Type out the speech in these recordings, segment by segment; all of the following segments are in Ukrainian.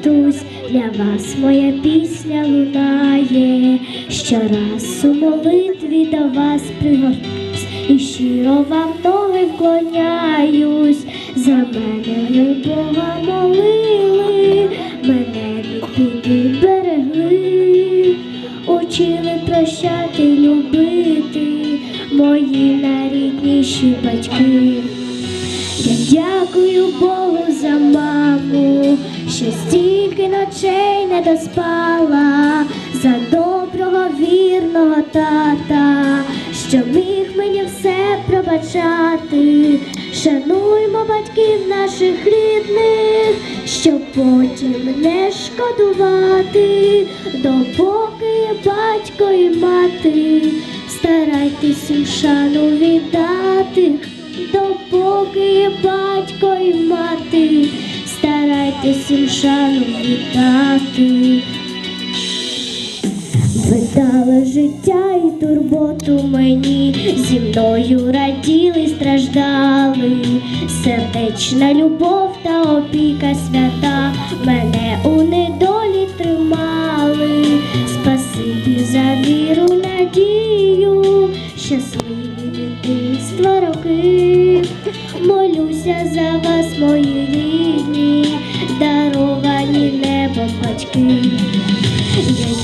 матусь, для вас моя пісня лунає, щораз у молитві до вас пригорнусь, і щиро вам ноги вклоняюсь, за мене ви Бога молили, мене від берегли, учили прощати, любити, мої найрідніші батьки. Я дякую Богу що стільки ночей не доспала, за доброго вірного тата, що міг мені все пробачати. Шануймо батьків наших рідних, щоб потім не шкодувати, допоки батько і мати, старайтесь їм шану віддати допоки батько старайтесь їм шану віддати. Ви життя і турботу мені, зі мною раділи, страждали, сердечна любов та опіка свята мене у недолі тримали, спасибі за віру, надію, щасливі дитинства роки, молюся за вас, мої рідні, даровані небом батьки.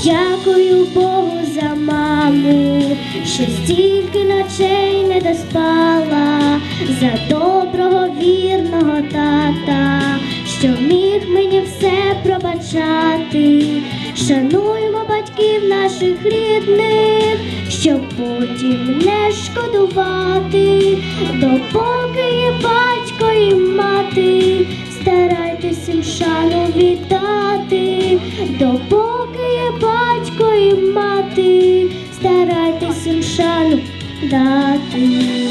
Я дякую Богу за маму, що стільки ночей не доспала, за доброго вірного тата, що міг мені все пробачати. Шануймо батьків наших рідних, щоб потім не шкодувати, допоки батько і мати, старайтесь їм шану дати.